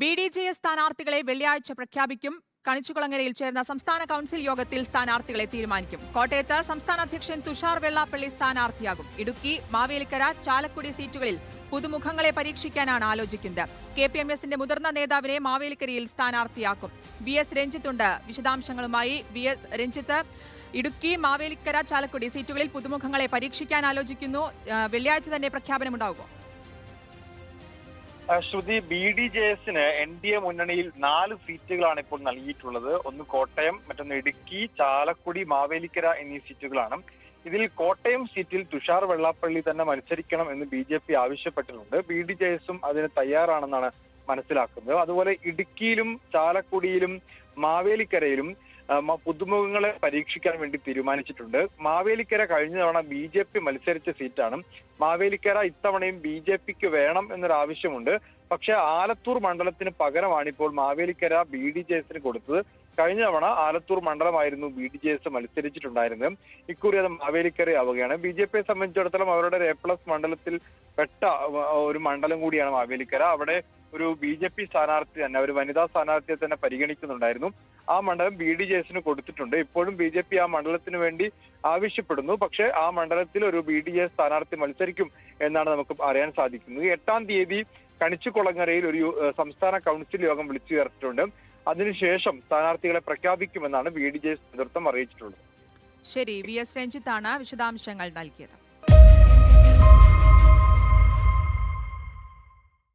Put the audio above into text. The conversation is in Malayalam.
ബി ഡി ജെ എസ് സ്ഥാനാർത്ഥികളെ വെള്ളിയാഴ്ച പ്രഖ്യാപിക്കും. കണിച്ചുകുളങ്ങരയിൽ ചേർന്ന സംസ്ഥാന കൌൺസിൽ യോഗത്തിൽ സ്ഥാനാർത്ഥികളെ തീരുമാനിക്കും. കോട്ടയത്ത് സംസ്ഥാന അധ്യക്ഷൻ തുഷാർ വെള്ളാപ്പള്ളി സ്ഥാനാർത്ഥിയാകും. ഇടുക്കി മാവേലിക്കര ചാലക്കുടി സീറ്റുകളിൽ പുതുമുഖങ്ങളെ പരീക്ഷിക്കാനാണ് ആലോചിക്കുന്നത്. കെ പി എം എസിന്റെ മുതിർന്ന നേതാവിനെ മാവേലിക്കരയിൽ സ്ഥാനാർത്ഥിയാക്കും. വി എസ് രഞ്ജിത്തുണ്ട്. വിശദാംശങ്ങളുമായി വി എസ് രഞ്ജിത്ത്. ഇടുക്കി മാവേലിക്കര ചാലക്കുടി സീറ്റുകളിൽ പുതുമുഖങ്ങളെ പരീക്ഷിക്കാൻ ആലോചിക്കുന്നു. വെള്ളിയാഴ്ച തന്നെ പ്രഖ്യാപനമുണ്ടാകുമോ ശ്രുതി ബി ഡി ജെ എസിന് എൻ ഡി എ മുന്നണിയിൽ നാല് സീറ്റുകളാണ് ഇപ്പോൾ നൽകിയിട്ടുള്ളത്. ഒന്ന് കോട്ടയം മറ്റൊന്ന് ഇടുക്കി ചാലക്കുടി മാവേലിക്കര എന്നീ സീറ്റുകളാണ്. ഇതിൽ കോട്ടയം സീറ്റിൽ തുഷാർ വെള്ളാപ്പള്ളി തന്നെ മത്സരിക്കണം എന്ന് ബി ജെ പി ആവശ്യപ്പെട്ടിട്ടുണ്ട്. ബി ഡി ജെ എസും അതിന് തയ്യാറാണെന്നാണ് മനസ്സിലാക്കുന്നത്. അതുപോലെ ഇടുക്കിയിലും ചാലക്കുടിയിലും മാവേലിക്കരയിലും പുതുമുഖങ്ങളെ പരീക്ഷിക്കാൻ വേണ്ടി തീരുമാനിച്ചിട്ടുണ്ട്. മാവേലിക്കര കഴിഞ്ഞ തവണ ബി ജെ പി മത്സരിച്ച സീറ്റാണ്. മാവേലിക്കര ഇത്തവണയും ബി ജെ പിക്ക് വേണം എന്നൊരു ആവശ്യമുണ്ട് പക്ഷെ ആലത്തൂർ മണ്ഡലത്തിന് പകരമാണ് ഇപ്പോൾ മാവേലിക്കര ബി ഡി ജെ എസിന് കൊടുത്തത്. കഴിഞ്ഞ തവണ ആലത്തൂർ മണ്ഡലമായിരുന്നു ബി ഡി ജെ എസ് മത്സരിച്ചിട്ടുണ്ടായിരുന്നത്. ഇക്കുറി അത് മാവേലിക്കരയാവുകയാണ്. ബി ജെ പിയെ സംബന്ധിച്ചിടത്തോളം അവരുടെ ഒരു എ പ്ലസ് മണ്ഡലത്തിൽ പെട്ട ഒരു മണ്ഡലം കൂടിയാണ് മാവേലിക്കര. അവിടെ ഒരു ബി ജെ പി സ്ഥാനാർത്ഥി തന്നെ ഒരു വനിതാ സ്ഥാനാർത്ഥിയെ തന്നെ പരിഗണിക്കുന്നുണ്ടായിരുന്നു. ആ മണ്ഡലം ബി ഡി ജെ എസിന് കൊടുത്തിട്ടുണ്ട്. ഇപ്പോഴും ബി ജെ പി ആ മണ്ഡലത്തിന് വേണ്ടി ആവശ്യപ്പെടുന്നു. പക്ഷേ ആ മണ്ഡലത്തിൽ ഒരു ബി ഡി എ സ്ഥാനാർത്ഥി മത്സരിക്കും എന്നാണ് നമുക്ക് അറിയാൻ സാധിക്കുന്നത്. എട്ടാം തീയതി കണിച്ചുകുളങ്ങരയിൽ ഒരു സംസ്ഥാന കൗൺസിൽ യോഗം വിളിച്ചു ചേർത്തിട്ടുണ്ട് അതിനുശേഷം സ്ഥാനാർത്ഥികളെ പ്രഖ്യാപിക്കുമെന്നാണ് ബി ഡി ജെ നേതൃത്വം അറിയിച്ചിട്ടുള്ളത്. ശരി വി എസ് രഞ്ജിത്താണ് വിശദാംശങ്ങൾ നൽകിയത്.